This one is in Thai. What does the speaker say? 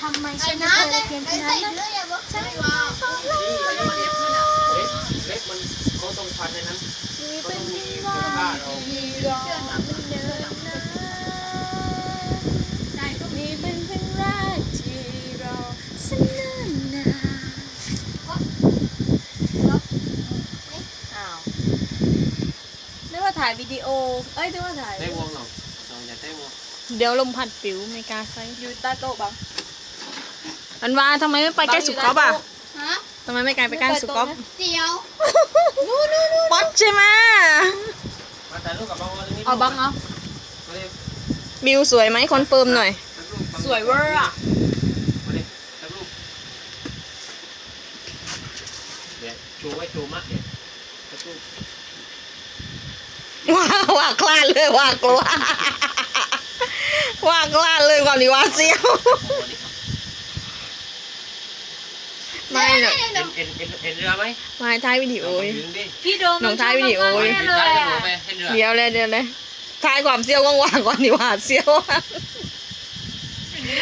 ทำไมฉันไม่เคยเพียงแค่นั้นนะฉันไม่ชอบเลยเล็กเล็กมันเขาต้องพันในนั้นเขาต้องมีผ้าเรา ถ่ายวิดีโอ เอ้ยนึกว่าถ่ายได้วงหรอเราอยากได้วงเดี๋ยวลมพัดปิวไม่กล้าใส่อยู่ใต้โต๊ะบังอันว่าทำไมไม่ไปใกล้สุกอฟอะฮะทำไมไม่ไกลไปใกล้สุกอฟเสียวป๊อตใช่ไหมมาถ่ายรูปกับบังวันนี้เอาบังเอามาดิวิวสวยไหมคอนเฟิร์มหน่อยถ่ายรูปบังสวยเวอร์อะมาดิถ่ายรูปเดี๋ยวชูไว้ชูมะเนี่ยถ่ายรูป ว่าว่าคลาดเลยว่ากลัวว่าคลาดเลยความดีว่าเสียวไม่หรอกเอ็นเอ็นเอ็นเอ็นเรือไหมไม่ท้ายวิดีโอเอายยืนดิพี่โดมน้องถ่ายวิดีโอแน่ยืนเลท้ายยเรืออะไปให้เรือเดี๋ยวเลยเดี๋ยวเลยท้ายความเสียวว่างๆก่อนดีกว่าเสียว